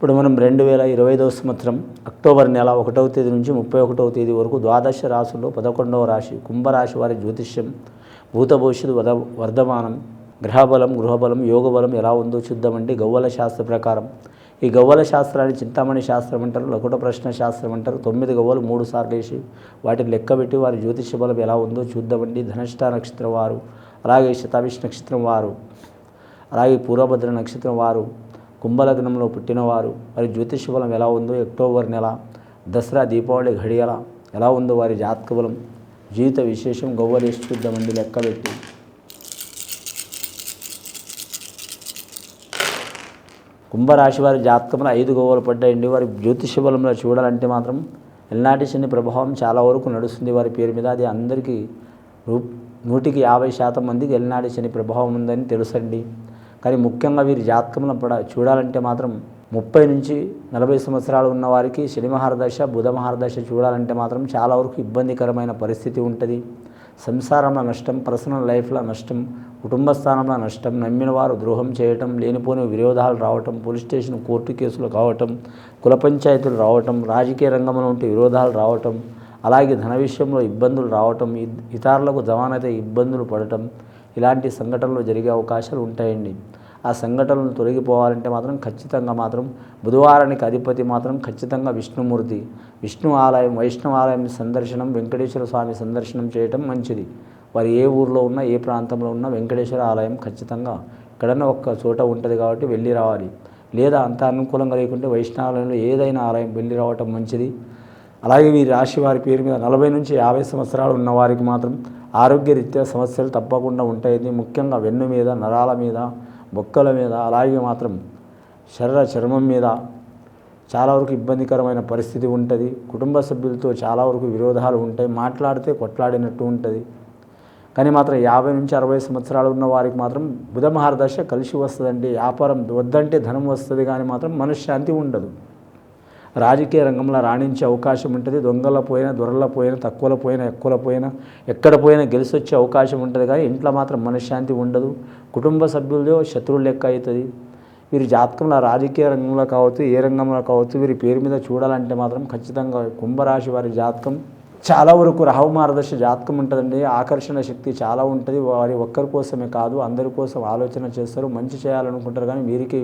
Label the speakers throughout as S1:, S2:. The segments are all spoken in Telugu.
S1: ఇప్పుడు మనం రెండు వేల ఇరవై ఐదవ సంవత్సరం అక్టోబర్ నెల ఒకటవ తేదీ నుంచి ముప్పై ఒకటవ తేదీ వరకు ద్వాదశ రాశుల్లో పదకొండవ రాశి కుంభరాశి వారి జ్యోతిష్యం భూత భవిష్యత్తు వద వర్ధమానం గ్రహబలం గృహబలం యోగబలం ఎలా ఉందో చూద్దామండి గవ్వల శాస్త్ర ప్రకారం. ఈ గవ్వల శాస్త్రాన్ని చింతామణి శాస్త్రం అంటారు లకుట ప్రశ్న శాస్త్రం అంటారు తొమ్మిది గవ్వలు మూడు సార్లు వేసి వాటిని లెక్కబెట్టి వారి జ్యోతిష్య బలం ఎలా ఉందో చూద్దామండి. ధనష్ట నక్షత్రం వారు అలాగే శతాభిష్ నక్షత్రం వారు అలాగే పూర్వభద్ర నక్షత్రం వారు కుంభలగ్నంలో పుట్టినవారు వారి జ్యోతిష బలం ఎలా ఉందో అక్టోబర్ నెల దసరా దీపావళి ఘడియల ఎలా ఉందో వారి జాతక బలం జీవిత విశేషం గవ్వలేసి చూద్దామండి లెక్కబెట్టి కుంభరాశి వారి జాతకంలో ఐదు గోవలు పడ్డాయండి. వారి జ్యోతిష బలంలో చూడాలంటే మాత్రం ఎల్నాటి శని ప్రభావం చాలా వరకు నడుస్తుంది వారి పేరు మీద. అది అందరికీ రూ- నూటికి యాభై శాతం మందికి ఎల్నాటి శని ప్రభావం ఉందని తెలుసండి. కానీ ముఖ్యంగా వీరి జాతకంలో పడ చూడాలంటే మాత్రం ముప్పై నుంచి నలభై సంవత్సరాలు ఉన్న వారికి శని మహారదశ బుధ మహారదశ చూడాలంటే మాత్రం చాలా వరకు ఇబ్బందికరమైన పరిస్థితి ఉంటుంది. సంసారంలో నష్టం పర్సనల్ లైఫ్లో నష్టం కుటుంబ స్థానంలో నష్టం నమ్మిన వారు ద్రోహం చేయటం లేనిపోని విరోధాలు రావటం పోలీస్ స్టేషన్ కోర్టు కేసులు కావటం కుల పంచాయతీలు రావటం రాజకీయ రంగంలో ఉంటే విరోధాలు రావటం అలాగే ధన విషయంలో ఇబ్బందులు రావటం ఇతరులకు జవానైతే ఇబ్బందులు పడటం ఇలాంటి సంఘటనలు జరిగే అవకాశాలు ఉంటాయండి. ఆ సంఘటనలు తొలగిపోవాలంటే మాత్రం ఖచ్చితంగా మాత్రం బుధవారానికి అధిపతి మాత్రం ఖచ్చితంగా విష్ణుమూర్తి. విష్ణు ఆలయం వైష్ణవ ఆలయం సందర్శనం వెంకటేశ్వర స్వామి సందర్శనం చేయటం మంచిది. వారు ఏ ఊర్లో ఉన్నా ఏ ప్రాంతంలో ఉన్నా వెంకటేశ్వర ఆలయం ఖచ్చితంగా ఎక్కడన్నా ఒక్క చోట ఉంటుంది కాబట్టి వెళ్ళి రావాలి. లేదా అంత అనుకూలంగా లేకుంటే వైష్ణవాలయంలో ఏదైనా ఆలయం వెళ్ళి రావటం మంచిది. అలాగే ఈ రాశి వారి పేరు మీద నలభై నుంచి యాభై సంవత్సరాలు ఉన్నవారికి మాత్రం ఆరోగ్యరీత్యా సమస్యలు తప్పకుండా ఉంటాయి ముఖ్యంగా వెన్ను మీద నరాల మీద బొక్కల మీద అలాగే మాత్రం శరీర చర్మం మీద చాలా వరకు ఇబ్బందికరమైన పరిస్థితి ఉంటుంది. కుటుంబ సభ్యులతో చాలా వరకు విరోధాలు ఉంటాయి. మాట్లాడితే కొట్లాడినట్టు ఉంటుంది. కానీ మాత్రం యాభై నుంచి అరవై సంవత్సరాలు ఉన్న వారికి మాత్రం బుధ మహారదశ కలిసి వస్తుందండి. వ్యాపారం వద్దంటే ధనం వస్తుంది కానీ మాత్రం మనశ్శాంతి ఉండదు. రాజకీయ రంగంలో రాణించే అవకాశం ఉంటుంది. దొంగల పోయినా దొరల పోయినా తక్కువల పోయినా ఎక్కువల పోయినా ఎక్కడ పోయినా గెలిచి వచ్చే అవకాశం ఉంటుంది. కానీ ఇంట్లో మాత్రం మనశ్శాంతి ఉండదు. కుటుంబ సభ్యులతో శత్రువులు లెక్క అవుతుంది. వీరి జాతకంలో రాజకీయ రంగంలో కావచ్చు ఏ రంగంలో కావచ్చు వీరి పేరు మీద చూడాలంటే మాత్రం ఖచ్చితంగా కుంభరాశి వారి జాతకం చాలా వరకు రాహు జాతకం ఉంటుందండి. ఆకర్షణ శక్తి చాలా ఉంటుంది. వారి ఒక్కరి కోసమే కాదు అందరి కోసం ఆలోచన చేస్తారు మంచి చేయాలనుకుంటారు. కానీ వీరికి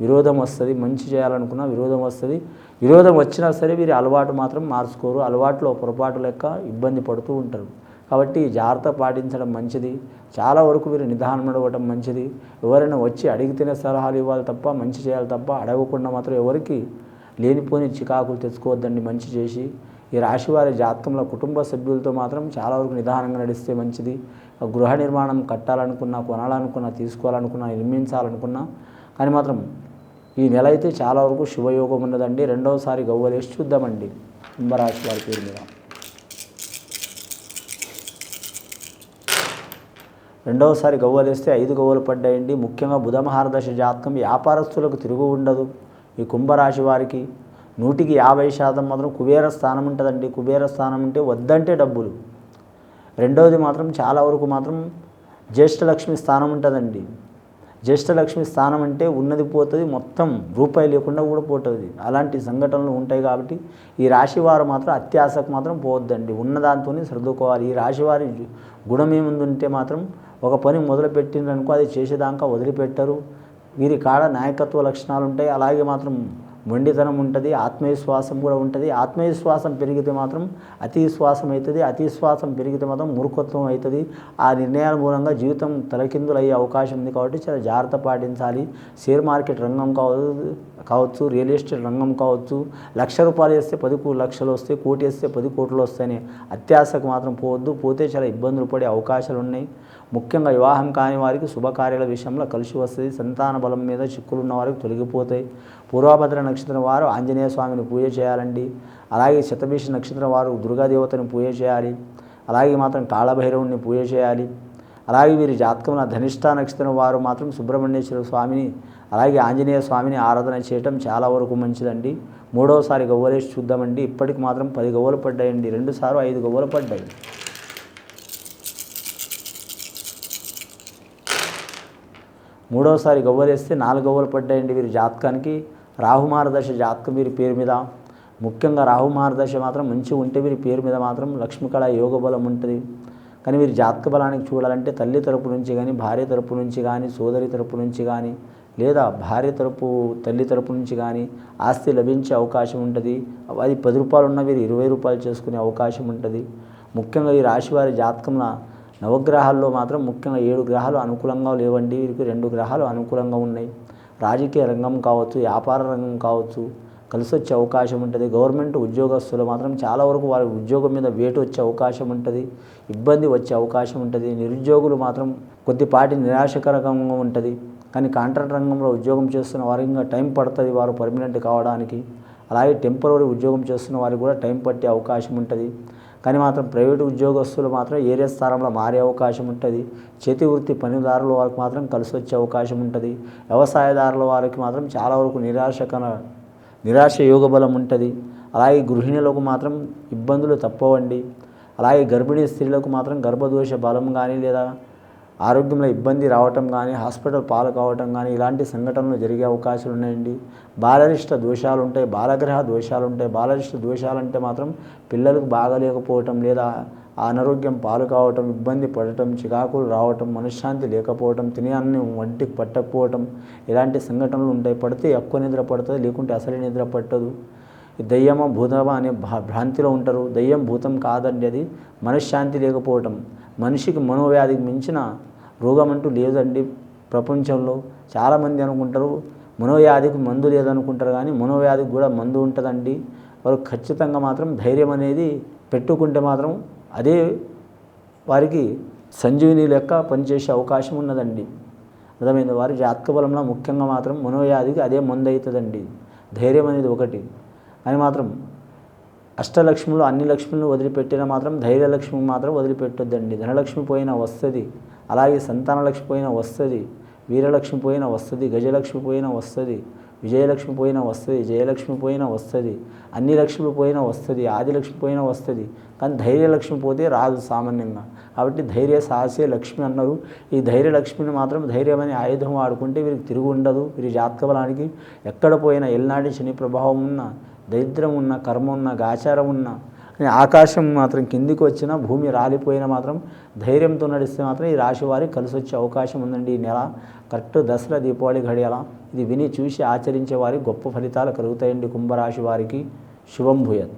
S1: విరోధం వస్తుంది మంచి చేయాలనుకున్నా విరోధం వస్తుంది. విరోధం వచ్చినా సరే వీరి అలవాటు మాత్రం మార్చుకోరు. అలవాట్లో పొరపాటు లెక్క ఇబ్బంది పడుతూ ఉంటారు. కాబట్టి జాగ్రత్త పాటించడం మంచిది. చాలా వరకు వీరు నిదానం అడగటం మంచిది. ఎవరైనా వచ్చి అడిగితేనే సలహాలు ఇవ్వాలి తప్ప మంచి చేయాలి తప్ప అడగకుండా మాత్రం ఎవరికి లేనిపోని చికాకులు తెచ్చుకోవద్దండి మంచి చేసి. ఈ రాశి వారి జాతకంలో కుటుంబ సభ్యులతో మాత్రం చాలా వరకు నిదానంగా నడిస్తే మంచిది. గృహ నిర్మాణం కట్టాలనుకున్నా కొనాలనుకున్నా తీసుకోవాలనుకున్నా నిర్మించాలనుకున్నా కానీ మాత్రం ఈ నెల అయితే చాలా వరకు శుభయోగం ఉన్నదండి. రెండవసారి గవ్వలేసి చూద్దామండి. కుంభరాశి వారి పేరు మీద. రెండవసారి గవ్వలేస్తే ఐదు గవ్వలు పడ్డాయండి. ముఖ్యంగా బుధ మహారదశ జాతకం వ్యాపారస్తులకు తిరుగు ఉండదు. ఈ కుంభరాశి వారికి నూటికి యాభై శాతం మాత్రం కుబేర స్థానం ఉంటుందండి. కుబేర స్థానం అంటే వద్దంటే డబ్బులు. రెండవది మాత్రం చాలా వరకు మాత్రం జ్యేష్ఠలక్ష్మి స్థానం ఉంటుందండి. జ్యేష్ఠలక్ష్మి స్థానం అంటే ఉన్నది పోతుంది మొత్తం రూపాయి లేకుండా కూడా పోతుంది. అలాంటి సంఘటనలు ఉంటాయి కాబట్టి ఈ రాశి వారు మాత్రం అత్యాశకు మాత్రం పోవద్దండి. ఉన్నదాంతోనే సర్దుకోవాలి. ఈ రాశి వారి గుణం ఏముందంటే మాత్రం ఒక పని మొదలుపెట్టిందనుకో అది చేసేదాకా వదిలిపెట్టరు. వీరి కాడ నాయకత్వ లక్షణాలు ఉంటాయి అలాగే మాత్రం మొండితనం ఉంటుంది ఆత్మవిశ్వాసం కూడా ఉంటుంది. ఆత్మవిశ్వాసం పెరిగితే మాత్రం అతి విశ్వాసం అవుతుంది అతిశ్వాసం పెరిగితే మాత్రం మూర్ఖత్వం అవుతుంది. ఆ నిర్ణయాల మూలంగా జీవితం తలకిందులు అయ్యే అవకాశం ఉంది కాబట్టి చాలా జాగ్రత్త పాటించాలి. షేర్ మార్కెట్ రంగం కావచ్చు కావచ్చు రియల్ ఎస్టేట్ రంగం కావచ్చు. లక్ష రూపాయలు వేస్తే పది లక్షలు వస్తాయి కోటి వేస్తే పది కోట్లు వస్తాయని అత్యాశకు మాత్రం పోవద్దు. పోతే చాలా ఇబ్బందులు పడే అవకాశాలు ఉన్నాయి. ముఖ్యంగా వివాహం కాని వారికి శుభకార్యాల విషయంలో కలిసి వస్తుంది. సంతాన బలం మీద చిక్కులు ఉన్న వారికి తొలగిపోతాయి. పూర్వభద్ర నక్షత్రం వారు ఆంజనేయ స్వామిని పూజ చేయాలండి. అలాగే శతభిష నక్షత్రం వారు దుర్గాదేవతను పూజ చేయాలి. అలాగే మాత్రం కాళభైరవుని పూజ చేయాలి. అలాగే వీరి జాతకమున ధనిష్ట నక్షత్రం వారు మాత్రం సుబ్రహ్మణ్యేశ్వర స్వామిని అలాగే ఆంజనేయ స్వామిని ఆరాధన చేయటం చాలా వరకు మంచిదండి. మూడవసారి గవ్వలేసి చూద్దామండి. ఇప్పటికి మాత్రం పది గవ్వలు పడ్డాయండి. రెండుసార్లు ఐదు గవ్వలు పడ్డాయి. మూడవసారి గవ్వలేస్తే నాలుగు గవ్వలు పడ్డాయండి వీరి జాతకానికి. రాహుమారదశ జాతకం వీరి పేరు మీద. ముఖ్యంగా రాహుమారదశ మాత్రం మంచిగా ఉంటే వీరి పేరు మీద మాత్రం లక్ష్మీకళ యోగ బలం ఉంటుంది. కానీ వీరి జాతక బలానికి చూడాలంటే తల్లి తరపు నుంచి కానీ భార్య తరపు నుంచి కానీ సోదరి తరపు నుంచి కానీ లేదా భార్య తరపు తల్లి తరపు నుంచి కానీ ఆస్తి లభించే అవకాశం ఉంటుంది. అది పది రూపాయలు ఉన్న వీరు ఇరవై రూపాయలు చేసుకునే అవకాశం ఉంటుంది. ముఖ్యంగా ఈ రాశి వారి జాతకంలో నవగ్రహాల్లో మాత్రం ముఖ్యంగా ఏడు గ్రహాలు అనుకూలంగా లేవండి. వీరికి రెండు గ్రహాలు అనుకూలంగా ఉన్నాయి. రాజకీయ రంగం కావచ్చు వ్యాపార రంగం కావచ్చు కలిసి వచ్చే అవకాశం ఉంటుంది. గవర్నమెంట్ ఉద్యోగస్తులు మాత్రం చాలా వరకు వారి ఉద్యోగం మీద వేటు వచ్చే అవకాశం ఉంటుంది. ఇబ్బంది వచ్చే అవకాశం ఉంటుంది. నిరుద్యోగులు మాత్రం కొద్దిపాటి నిరాశకరంగా ఉంటుంది. కానీ కాంట్రాక్ట్ రంగంలో ఉద్యోగం చేస్తున్న వారికి ఇంకా టైం పడుతుంది వారు పర్మనెంట్ కావడానికి. అలాగే టెంపరీ ఉద్యోగం చేస్తున్న వారికి కూడా టైం పట్టే అవకాశం ఉంటుంది. కానీ మాత్రం ప్రైవేటు ఉద్యోగస్తులు మాత్రం ఏరియా స్థానంలో మారే అవకాశం ఉంటుంది? చేతి వృత్తి పనిదారుల వారికి మాత్రం కలిసి వచ్చే అవకాశం ఉంటుంది. వ్యవసాయదారుల వారికి మాత్రం చాలా వరకు నిరాశకర నిరాశ యోగ బలం ఉంటుంది. అలాగే గృహిణులకు మాత్రం ఇబ్బందులు తప్పవండి. అలాగే గర్భిణీ స్త్రీలకు మాత్రం గర్భదోష బలం కానీ లేదా ఆరోగ్యంలో ఇబ్బంది రావటం కానీ హాస్పిటల్ పాలు కావటం కానీ ఇలాంటి సంఘటనలు జరిగే అవకాశాలు ఉన్నాయండి. బాలరిష్ట దోషాలు ఉంటాయి బాలగ్రహ దోషాలు ఉంటాయి బాలరిష్ట దోషాలు అంటే మాత్రం పిల్లలకు బాగలేకపోవటం లేదా అనారోగ్యం పాలు కావటం ఇబ్బంది పడటం చికాకులు రావటం మనశ్శాంతి లేకపోవటం తినే అన్ని వంటికి పట్టకపోవటం ఇలాంటి సంఘటనలు ఉంటాయి. పడితే ఎక్కువ నిద్ర పడుతుంది లేకుంటే అసలే నిద్ర పట్టదు. దయ్యమ భూతమ అనే భా భ్రాంతిలో ఉంటారు. దయ్యం భూతం కాదండి అది. మనశ్శాంతి లేకపోవటం. మనిషికి మనోవ్యాధికి మించిన రోగం అంటూ లేదండి. ప్రపంచంలో చాలామంది అనుకుంటారు మనోవ్యాధికి మందు లేదనుకుంటారు కానీ మనోవ్యాధికి కూడా మందు ఉంటుందండి. వారు ఖచ్చితంగా మాత్రం ధైర్యం అనేది పెట్టుకుంటే మాత్రం అదే వారికి సంజీవిని లెక్క పనిచేసే అవకాశం ఉన్నదండి. అర్థమైంది? వారి జాతక బలంలో ముఖ్యంగా మాత్రం మనోవ్యాధికి అదే మందు అవుతుందండి. ధైర్యం అనేది ఒకటి. అని మాత్రం అష్టలక్ష్ములు అన్ని లక్ష్ములను వదిలిపెట్టినా మాత్రం ధైర్యలక్ష్మి మాత్రం వదిలిపెట్టొద్దండి. ధనలక్ష్మి పోయినా వస్తుంది. అలాగే సంతానలక్ష్మి పోయినా వస్తుంది వీరలక్ష్మి పోయినా వస్తుంది గజలక్ష్మి పోయినా వస్తుంది విజయలక్ష్మి పోయినా వస్తుంది జయలక్ష్మి పోయినా వస్తుంది అన్ని లక్ష్మి పోయినా వస్తుంది ఆదిలక్ష్మి పోయినా వస్తుంది. కానీ ధైర్యలక్ష్మి పోతే రాదు సామాన్యంగా. కాబట్టి ధైర్య సాహసే లక్ష్మి అన్నారు. ఈ ధైర్యలక్ష్మిని మాత్రం ధైర్యమని ఆయుధం వాడుకుంటే వీరికి తిరుగు ఉండదు. వీరి జాతక బలానికి ఎక్కడ పోయినా ఎల్నాటి శని ప్రభావం ఉన్న దరిద్రం ఉన్న కర్మ ఉన్న గాచారం ఉన్న కానీ ఆకాశం మాత్రం కిందికి వచ్చినా భూమి రాలిపోయినా మాత్రం ధైర్యంతో నడిస్తే మాత్రం ఈ రాశి వారికి కలిసి వచ్చే అవకాశం ఉందండి ఈ నెల. కరెక్ట్ దసరా దీపావళి గడియాల ఇది విని చూసి ఆచరించే వారికి గొప్ప ఫలితాలు కలుగుతాయండి కుంభరాశి వారికి. శుభం భూయత్.